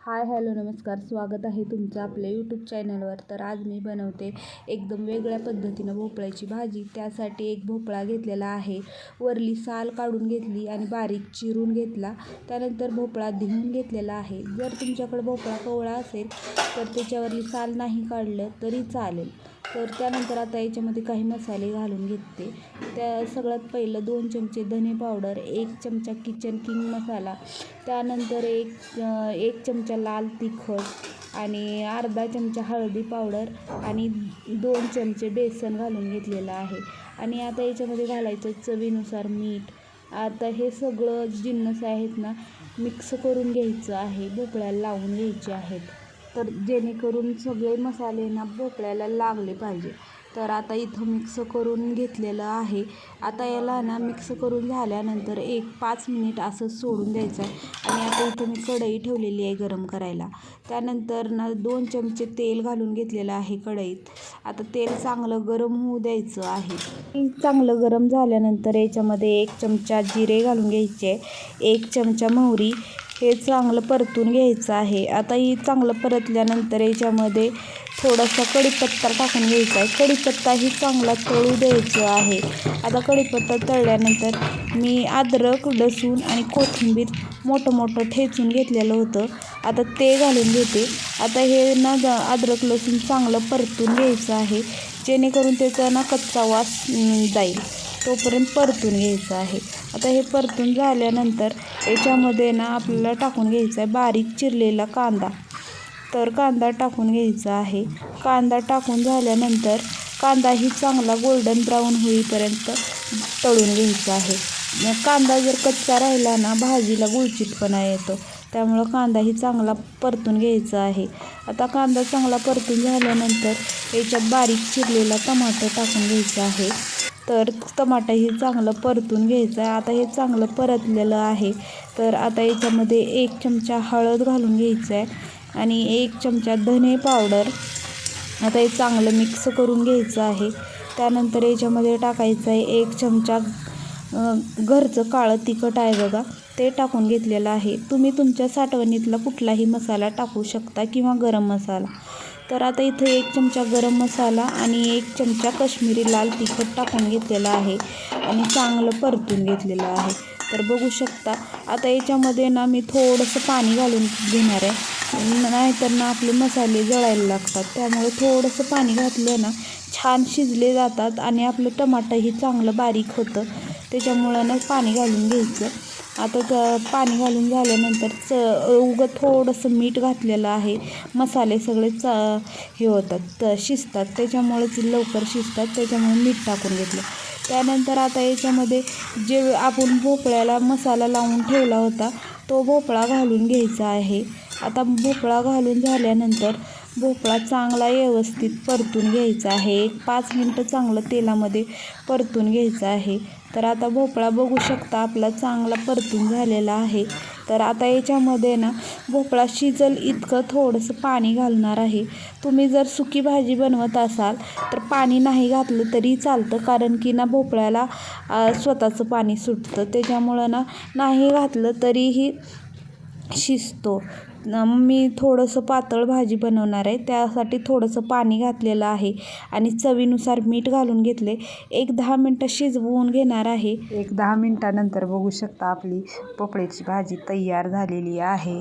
Hi hello नमस्कार. स्वागत आहे तुमचं आपल्या यूट्यूब चॅनलवर तर आज मी बनवते एकदम वेगळ्या पद्धतीनं भोपळ्याची भाजी. त्यासाठी एक भोपळा घेतलेला आहे. वरली साल काढून घेतली आणि बारीक चिरून घेतला. त्यानंतर भोपळा धिवून घेतलेला आहे. जर तुमच्याकडे भोपळा कोवळा असेल तर त्याच्यावरली साल नाही काढलं तरी चालेल. तर त्यानंतर आता याच्यामध्ये काही मसाले घालून घेते. त्या सगळ्यात पहिलं दोन चमचे धने पावडर एक चमचा किचन किंग मसाला त्यानंतर एक एक चमचा लाल तिखट आणि अर्धा चमचा हळदी पावडर आणि दोन चमचे बेसन घालून घेतलेलं आहे. आणि आता याच्यामध्ये घालायचं चवीनुसार मीठ. आता हे सगळं जिन्नस आहेत ना मिक्स करून घ्यायचं आहे भोपळ्याला लावून घ्यायचे आहेत. तर जेणेकरून सगळे मसाले ना भोपळ्याला लागले पाहिजे. तर आता इथं मिक्स करून घेतलेलं आहे. आता याला ना मिक्स करून झाल्यानंतर एक पाच मिनिट असं सोडून द्यायचं आहे. आणि आता इथं मी कढई ठेवलेली आहे गरम करायला. त्यानंतर ना दोन चमचे तेल घालून घेतलेलं आहे कढईत. आता तेल चांगलं गरम होऊ द्यायचं आहे. चांगलं गरम झाल्यानंतर याच्यामध्ये एक चमचा जिरे घालून घ्यायचे. एक चमचा मोहरी. हे चांगलं परतून घ्यायचं आहे. आता ही चांगलं परतल्यानंतर याच्यामध्ये थोडासा कढीपत्ता टाकून घ्यायचा आहे. कढीपत्ता ही चांगला तळू द्यायचं आहे. आता कढीपत्ता तळल्यानंतर मी अद्रक लसूण आणि कोथिंबीर मोठं मोठं ठेचून घेतलेलं होतं. आता ते घालून घेते. आता हे ना अद्रक लसूण चांगलं परतून घ्यायचं आहे. जेणेकरून त्याचा ना कच्चा वास जाईल. तोपर्यंत परतून घ्यायचं आहे. आता हे परतून झाल्यानंतर याच्यामध्ये ना आपल्याला टाकून घ्यायचं आहे बारीक चिरलेला कांदा. तर कांदा टाकून घ्यायचा आहे. कांदा टाकून झाल्यानंतर कांदाही चांगला गोल्डन ब्राऊन होईपर्यंत तळून घ्यायचा आहे. कांदा जर कच्चा राहिला ना भाजीला गुळचिटपणा येतो. त्यामुळं कांदाही चांगला परतून घ्यायचा आहे. आता कांदा चांगला परतून झाल्यानंतर याच्यात बारीक चिरलेला टमाटर टाकून घ्यायचा आहे. तर टमाटंही चांगलं परतून घ्यायचं आहे. आता हे चांगलं परतलेलं आहे. तर आता याच्यामध्ये एक चमचा हळद घालून घ्यायचं आहे आणि एक चमचा धने पावडर. आता हे चांगलं मिक्स करून घ्यायचं आहे. त्यानंतर याच्यामध्ये टाकायचं आहे एक चमचा घरचं काळं तिखट आहे बघा ते टाकून घेतलेलं आहे. तुम्ही तुमच्या साठवणीतला कुठलाही मसाला टाकू शकता किंवा गरम मसाला. तर आता इथं एक चमचा गरम मसाला आणि एक चमचा कश्मीरी लाल तिखट टाकून घेतलेला आहे आणि चांगलं परतून घेतलेलं आहे. तर बघू शकता आता याच्यामध्ये ना मी थोडंसं पाणी घालून घेणार आहे. नाहीतर ना आपले मसाले जळायला लागतात. त्यामुळे थोडंसं पाणी घातलं ना छान शिजले जातात आणि आपलं टमाटंही चांगलं बारीक होतं. त्याच्यामुळं ना पाणी घालून घ्यायचं. आता त पाणी घालून झाल्यानंतर च उगं थोडंसं मीठ घातलेलं आहे. मसाले सगळे च हे होतात त शिजतात. त्याच्यामुळेच लवकर शिजतात. त्याच्यामुळे मीठ टाकून घेतलं. त्यानंतर आता याच्यामध्ये जे आपण भोपळ्याला मसाला लावून ठेवला होता तो भोपळा घालून घ्यायचा आहे. आता भोपळा घालून झाल्यानंतर भोपळा चांगला व्यवस्थित परतून घ्यायचा आहे. एक पाच मिनटं चांगलं तेलामध्ये परतून घ्यायचं आहे. तर आता भोपळा बघू शकता आपला चांगला परतून झालेला आहे. तर आता याच्यामध्ये ना भोपळा शिजल इतकं थोडंसं पाणी घालणार आहे. तुम्ही जर सुकी भाजी बनवत असाल तर पाणी नाही घातलं तरी चालतं. कारण की ना भोपळ्याला स्वतःचं पाणी सुटतं. त्याच्यामुळं ना नाही घातलं तरीही शिजतो. मी थोडंसं पातळ भाजी बनवणार आहे. त्यासाठी थोडंसं पाणी घातलेलं आहे आणि चवीनुसार मीठ घालून घेतले. एक दहा मिनटं शिजवून घेणार आहे. एक दहा मिनटानंतर बघू शकता आपली पोपळ्याची भाजी तयार झालेली आहे.